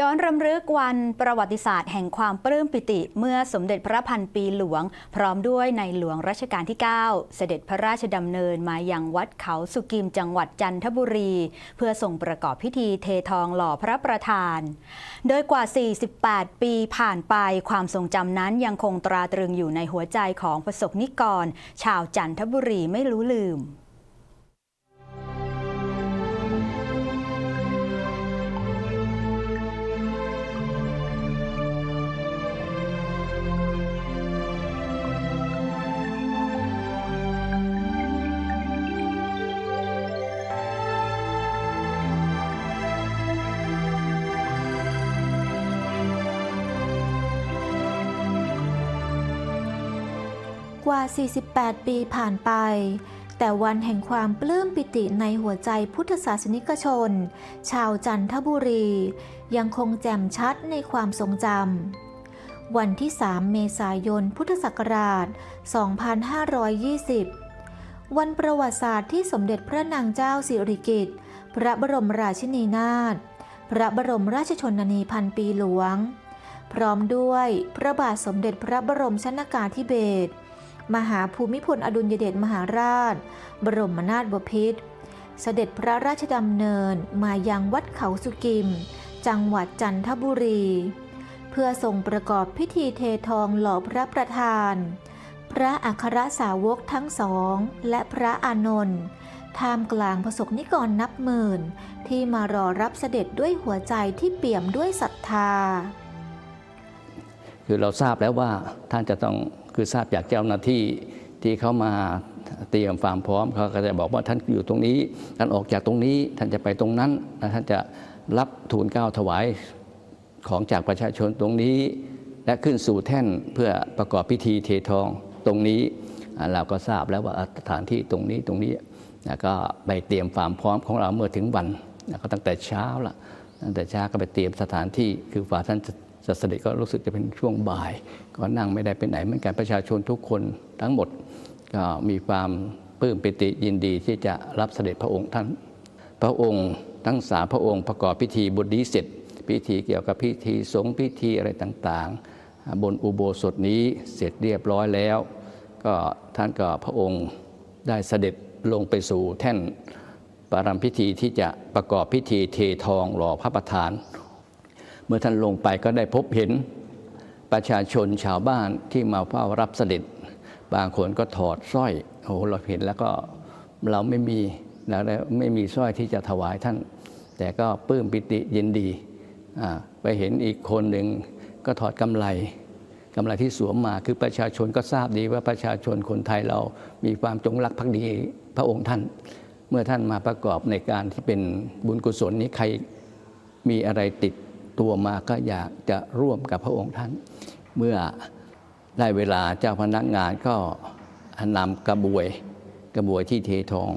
ย้อนรำลึกวันประวัติศาสตร์แห่งความปลื้มปิติ เมื่อสมเด็จพระพันปีหลวง พร้อมด้วยในหลวงรัชกาลที่ 9 เสด็จพระราชดำเนินมายังวัดเขาสุกิมจังหวัดจันทบุรี เพื่อส่งประกอบพิธีเททองหล่อพระประธาน โดยกว่า 48 ปีผ่านไปความทรงจำนั้นยังคงตราตรึงอยู่ในหัวใจของประสบนิกร ชาวจันทบุรีไม่รู้ลืม กว่า 48 ปีผ่านไป แต่วันแห่งความปลื้มปิติในหัวใจพุทธศาสนิกชน ชาวจันทบุรี ยังคงแจ่มชัดในความทรงจำ วันที่ 3 เมษายน พุทธศักราช 2520 วันประวัติศาสตร์ที่สมเด็จพระนางเจ้าสิริกิติ์ พระบรมราชินีนาถ พระบรมราชชนนีพันปีหลวงพร้อมด้วยพระบาทสมเด็จพระบรมชนากาธิเบศร มหาภูมิพลอดุลยเดชมหาราช บรมนาถบพิตรเสด็จพระราชดำเนินมายังวัดเขาสุกิม จังหวัดจันทบุรี เพื่อทรงประกอบพิธีเททองหล่อพระประธาน พระอัครสาวกทั้งสอง และพระอานนท์ท่ามกลางประสบนิกรนับหมื่น ที่มารอรับเสด็จด้วยหัวใจที่เปี่ยมด้วยศรัทธา คือเราทราบแล้วว่าท่านจะต้อง คือทราบจากเจ้าหน้าที่ที่เขามาเตรียมความพร้อมเขาก็จะบอกว่าท่านอยู่ตรงนี้ ท่านออกจากตรงนี้ท่านจะไปตรงนั้นท่านจะรับทูลเก้าถวายของจากประชาชนตรงนี้ และขึ้นสู่แท่นเพื่อประกอบพิธีเททองตรงนี้ เราก็ทราบแล้วว่าสถานที่ตรงนี้ตรงนี้ก็ไปเตรียมความพร้อมของเราเมื่อถึงวันก็ตั้งแต่เช้าละตั้งแต่เช้าก็ไปเตรียมสถานที่คือฝ่าท่าน จะเสด็จก็รู้สึกจะเป็นช่วงบ่าย ก็นั่งไม่ได้ไปไหนเหมือนกันประชาชนทุกคนทั้งหมดก็มีความปลื้มปิติยินดีที่จะรับเสด็จพระองค์ท่าน พระองค์ทั้งสามพระองค์ประกอบพิธีบุญนี้เสร็จ พิธีเกี่ยวกับพิธีสงฆ์พิธีอะไรต่างๆ บนอุโบสถนี้เสร็จเรียบร้อยแล้ว ก็ท่านก็พระองค์ได้เสด็จลงไปสู่แท่นปรมพิธีที่จะประกอบพิธีเททองหล่อพระประธาน เมื่อท่านลงไปก็ได้พบเห็นประชาชนชาวบ้านที่มาเฝ้ารับเสด็จ บางคนก็ถอดสร้อยโอ้โหเราเห็นแล้วก็เราไม่มีเราไม่มีสร้อยที่จะถวายท่าน แต่ก็ปลื้มปิติยินดีไปเห็นอีกคนหนึ่งก็ถอดกำไรกำไรที่สวมมาคือประชาชนก็ทราบดีว่าประชาชนคนไทยเรามีความจงรักภักดีพระองค์ท่าน เมื่อท่านมาประกอบในการที่เป็นบุญกุศลนี้ใครมีอะไรติด ตัวมาก็อยากจะร่วมกับพระองค์ท่าน เมื่อได้เวลาเจ้าพนักงานก็นำกระบวยกระบวยที่เททอง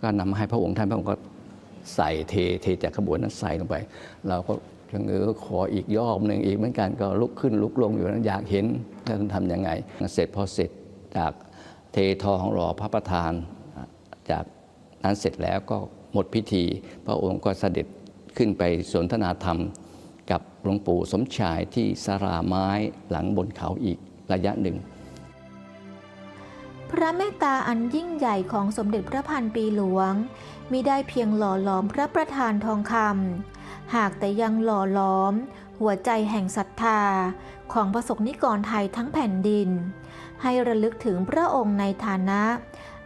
ก็นำมาให้พระองค์ท่านพระองค์ก็ใส่เทเทจากกระบวยนั้นใส่ลงไป เราก็ชะเง้อขออีกยอบหนึ่งอีกเหมือนกันก็ลุกขึ้นลุกลงอยู่นั้นอยากเห็นท่านทำยังไง เสร็จพอเสร็จจากเททองรอพระประธาน จากนั้นเสร็จแล้วก็หมดพิธี พระองค์ก็เสด็จขึ้นไปสนทนาธรรม หลวงปู่สมชายที่สาราไม้หลังบนเขาอีกระยะหนึ่ง พระเมตตาอันยิ่งใหญ่ของสมเด็จพระพันปีหลวงมิได้เพียงหล่อหลอมพระประธานทองคำหากแต่ยังหล่อหลอม หัวใจแห่งศรัทธาของประสบนิกรไทยทั้งแผ่นดิน ให้ระลึกถึงพระองค์ในฐานะ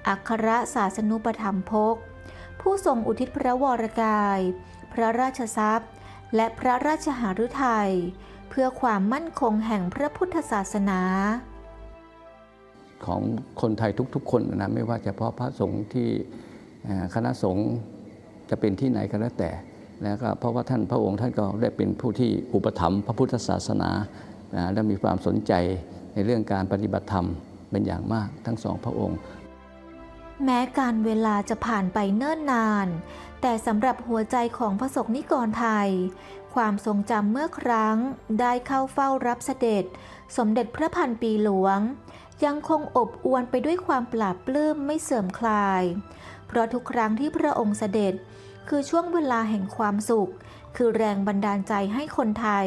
อัครศาสนุปถัมภกผู้ทรงอุทิศพระวรกาย พระราชทรัพย์ และพระราชหฤทัยเพื่อความมั่นคงแห่งพระพุทธศาสนา ของคนไทยทุกๆ คนนะไม่ว่าเฉพาะพระสงฆ์ที่คณะสงฆ์จะเป็นที่ไหนก็แล้วแต่แล้วก็เพราะว่าท่านพระองค์ท่านก็ได้เป็นผู้ที่อุปถัมภ์พระพุทธศาสนาและมีความสนใจในเรื่องการปฏิบัติธรรมเป็นอย่างมากทั้งสองพระองค์ แม้การเวลาจะผ่านไปเนิ่นนาน แต่สำหรับหัวใจของพระสงฆ์นิกรไทย ความทรงจำเมื่อครั้งได้เข้าเฝ้ารับเสด็จ สมเด็จพระพันปีหลวง ยังคงอบอวลไปด้วยความปราบปลื้มไม่เสื่อมคลาย เพราะทุกครั้งที่พระองค์เสด็จ คือช่วงเวลาแห่งความสุข คือแรงบันดาลใจให้คนไทย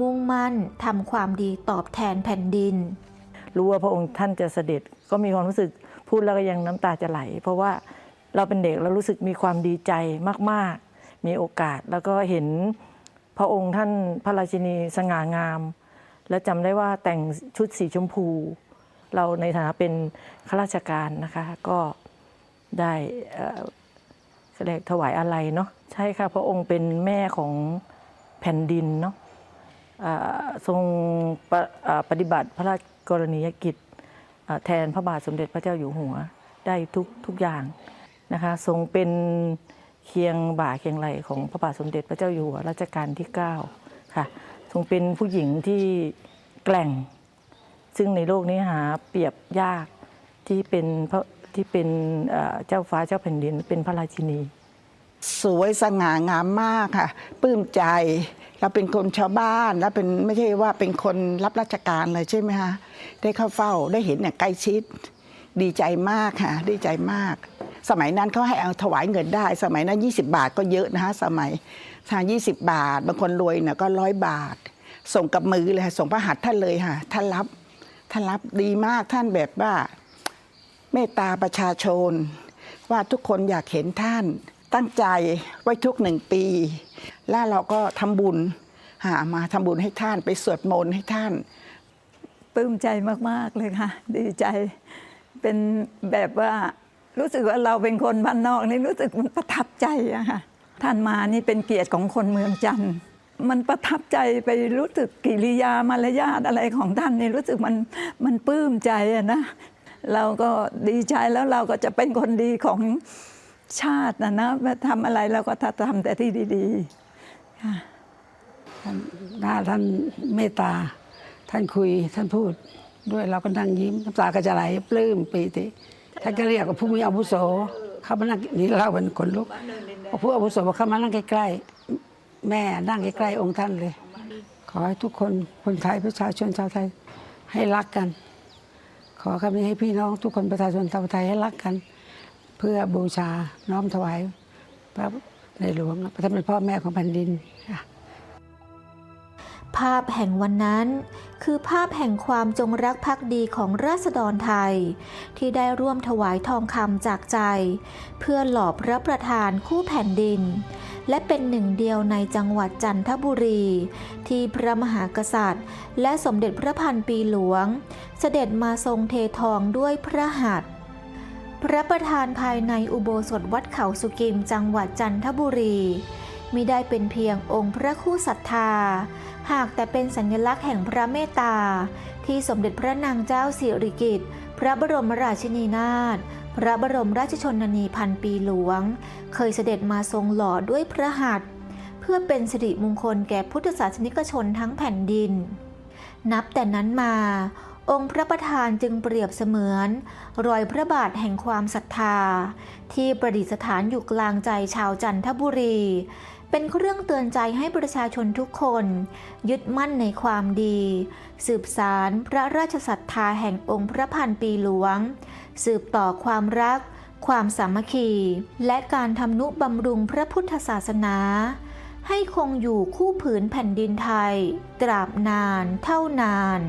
มุ่งมั่นทำความดีตอบแทนแผ่นดิน รู้ว่าพระองค์ท่านจะเสด็จก็มีความรู้สึก พูดแล้วก็ยังน้ำตาจะไหล เพราะว่าเราเป็นเด็กเรารู้สึกมีความดีใจมากๆ มีโอกาสแล้วก็เห็นพระองค์ท่านพระราชินีสง่างาม และจำได้ว่าแต่งชุดสีชมพู เราในฐานะเป็นข้าราชการนะคะ ก็ได้เอ่อเขาเรียกถวายอะไรเนาะใช่ค่ะพระองค์เป็นแม่ของแผ่นดินเนาะทรงปะอ่าปฏิบัติพระราชกรณียกิจ แทนพระบาทสมเด็จพระเจ้าอยู่หัวได้ทุกทุกอย่างนะคะทรงเป็นเคียงบ่าเคียงไหลของพระบาทสมเด็จพระเจ้าอยู่หัวรัชกาลที่ 9 ค่ะ ทรงเป็นผู้หญิงที่แกร่ง ซึ่งในโลกนี้หาเปรียบยากที่เป็นพระที่เป็นเอ่อเจ้าฟ้าเจ้าแผ่นดินเป็นพระราชินี สวยสง่างามมากค่ะปลื้มใจ เราเป็นคนชาวบ้านแล้วเป็นไม่ใช่ว่าเป็นคนรับราชการเลยใช่ไหมคะได้เข้าเฝ้าได้เห็นอย่างใกล้ชิด ดีใจมากค่ะ ดีใจมาก สมัยนั้นเขาให้เอาถวายเงินได้ สมัยนั้น 20 บาทก็เยอะนะคะสมัยทาง20 บาท บางคนรวยเนี่ยก็ร้อยบาท ส่งกับมือเลยค่ะส่งพระหัตถ์ท่านเลยค่ะท่านรับท่านรับดีมากท่านแบบว่าเมตตาประชาชน ว่าทุกคนอยากเห็นท่านตั้งใจไว้ทุกหนึ่งปี แล้วเราก็ทำบุญหามาทำบุญให้ท่านไปสวดมนต์ให้ท่าน ปลื้มใจมาก ๆ เลยค่ะ ดีใจเป็นแบบว่ารู้สึกว่าเราเป็นคนบ้านนอกนี่รู้สึกมันประทับใจอะค่ะท่านมานี่เป็นเกียรติของคนเมืองจันทร์มันประทับใจไปรู้สึกกิริยามารยาทอะไรของท่านนี่รู้สึกมันมันปลื้มใจอะนะเราก็ดีใจแล้วเราก็จะเป็นคนดีของชาตินะนะทำอะไรเราก็ทำแต่ที่ดี ๆ ท่านหน้าท่านเมตตา ท่านคุยท่านพูดด้วยเราก็นั่งยิ้มน้ำตาก็จะไหลปลื้มปีติท่านก็เรียกว่าผู้มีอาวุโสเข้ามานั่งนี่เล่าเป็นคนลุกพอผู้อาวุโสบอกเข้ามานั่งใกล้ๆแม่นั่งใกล้ๆองค์ท่านเลย ขอให้ทุกคนคนไทยประชาชนชาวไทยให้รักกัน ขอคำนี้ให้พี่น้องทุกคนประชาชนชาวไทยให้รักกัน เพื่อบูชาน้อมถวายพระ ในหลวงพระท่านเป็นพ่อแม่ของแผ่นดินค่ะภาพแห่งวันนั้นคือภาพแห่งความจงรักภักดีของราษฎรไทย ที่ได้ร่วมถวายทองคำจากใจ เพื่อหล่อพระประธานคู่แผ่นดิน และเป็นหนึ่งเดียวในจังหวัดจันทบุรี ที่พระมหากษัตริย์ และสมเด็จพระพันปีหลวง เสด็จมาทรงเททองด้วยพระหัตถ์ ระประธานภายในอุโบสถวัดเขาสุกิมจังหวัดจันทบุรีมิได้เป็นเพียงองค์พระคู่ศรัทธา หากแต่เป็นสัญลักษณ์แห่งพระเมตตา ที่สมเด็จพระนางเจ้าสิริกิติ์พระบรมราชินีนาถพระบรมราชชนนีพันปีหลวง เคยเสด็จมาทรงหล่อด้วยพระหัตถ์เพื่อเป็นสิริมงคลแก่พุทธศาสนิกชนทั้งแผ่นดิน นับแต่นั้นมา องค์พระประธานจึงเปรียบเสมือน รอยพระบาทแห่งความศรัทธา ที่ประดิษฐานอยู่กลางใจชาวจันทบุรี เป็นเครื่องเตือนใจให้ประชาชนทุกคน ยึดมั่นในความดี สืบสารพระราชศรัทธาแห่งองค์พระพันปีหลวง สืบต่อความรัก ความสามัคคี และการทำนุบำรุงพระพุทธศาสนาให้คงอยู่คู่ผืนแผ่นดินไทย ตราบนานเท่านาน